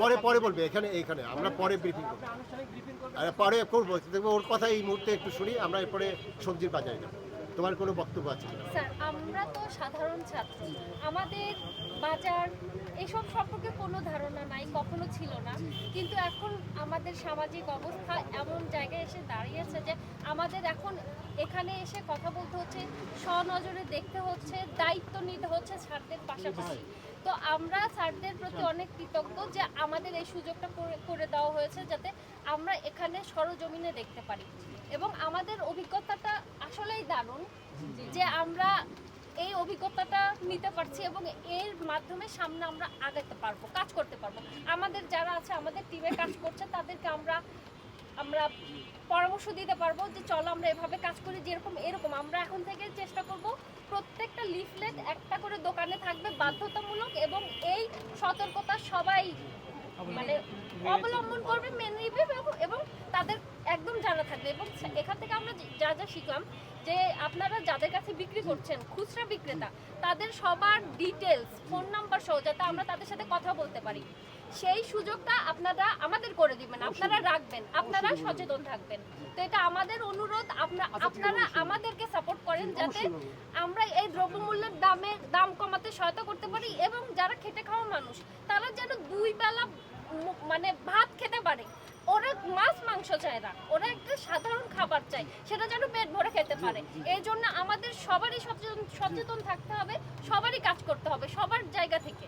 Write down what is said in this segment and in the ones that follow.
পরে পরে বলবে এখানে এইখানে। আমরা পরে ব্রিফিং করব। আর পরে করব। দেখব ওর কথা এই মুহূর্তে একটু শুনি আমরা এরপরে সবজির বাজারে যাব। তোমার কোনো বক্তব্য আছে স্যার আমরা তো সাধারণ ছাত্র। আমাদের বাজার এসব সম্পর্কে কোনো ধারণা নাই কখনো ছিল না। কিন্তু এখন আমাদের সামাজিক অবস্থা এমন জায়গায় এসে দাঁড়িয়েছে যে আমাদের এখন এখানে এসে কথা বলতে হচ্ছে স্বনজরে দেখতে হচ্ছে দায়িত্ব নিতে হচ্ছে স্যারদের পাশাপাশি। তো আমরা স্যারদের প্রতি অনেক কৃতজ্ঞ যে আমাদের এই সুযোগটা করে- করে দেওয়া হয়েছে যাতে আমরা এখানে সরজমিনে দেখতে পারি। এবং আমাদের অভিজ্ঞতাটা আসলেই দারুণ যে আমরা এই অভিজ্ঞতাটা নিতে পারছি এবং এর মাধ্যমে সামনে আমরা আগাতে পারব কাজ করতে পারব। আমাদের যারা আছে আমাদের টিমে কাজ করছে তাদেরকে আমরা আমরা পরামর্শ দিতে পারব যে চলো আমরা এভাবে কাজ করি যেরকম এরকম। আমরা এখন থেকে চেষ্টা করব প্রত্যেকটা লিফলেট একটা করে দোকানে থাকবে বাধ্যতামূলক এবং এই সতর্কতা সবাই মানে অবলম্বন করবে মেনে নিবে এবং- এবং তাদের এবং এখান থেকে আমরা যা যা শিখলাম যে আপনারা যাদের কাছে বিক্রি করছেন খুচরা বিক্রেতা তাদের সবার ডিটেলস ফোন নাম্বার সহ যাতে আমরা তাদের সাথে কথা বলতে পারি সেই সুযোগটা আপনারা আমাদের করে দিবেন আপনারা রাখবেন আপনারা সচেতন থাকবেন। তো এটা আমাদের অনুরোধ আপনারা আপনারা আমাদেরকে সাপোর্ট করেন যাতে আমরা এই দ্রব্যমূল্যের দামে দাম কমাতে সহায়তা করতে পারি এবং যারা খেটে খাওয়া মানুষ তারা যেন দুই বেলা মানে ভাত খেতে পারে। ওরা মাছ, মাংস চায় না। ওরা একটা সাধারণ খাবার চায়, সেটা যেন পেট ভরে খেতে পারে। এই জন্য আমাদের সবারই সচেতন সচেতন থাকতে হবে, সবারই কাজ করতে হবে, সবার জায়গা থেকে।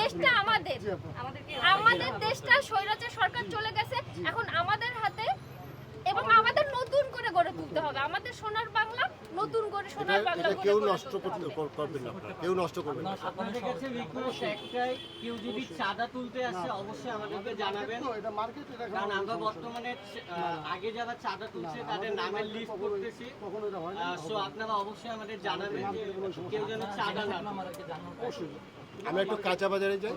দেশটা আমাদের। আমাদের দেশটা স্বৈরাচার সরকার চলে গেছে, এখন আমাদের হাতে এবং আমাদের নতুন করে গড়ে তুলতে হবে। আমাদের সোনার বাংলা নতুন করে সোনার বাংলা কেউ নষ্ট করতে করবেন না কেউ নষ্ট করবেন না। আপনাদের কাছে রিকোয়েস্ট একটাই কেউ যদি চাঁদা তুলতে আসে অবশ্যই আমাদেরকে জানাবেন। কারণ আমরা বর্তমানে আগে যারা চাঁদা তুলছে তাদের নামের লিস্ট করতেছি। সো আপনারা অবশ্যই আমাদের জানাবেন যে কেউ যেন চাঁদা না তুলে। আমরা একটু কাঁচা বাজারে যাই।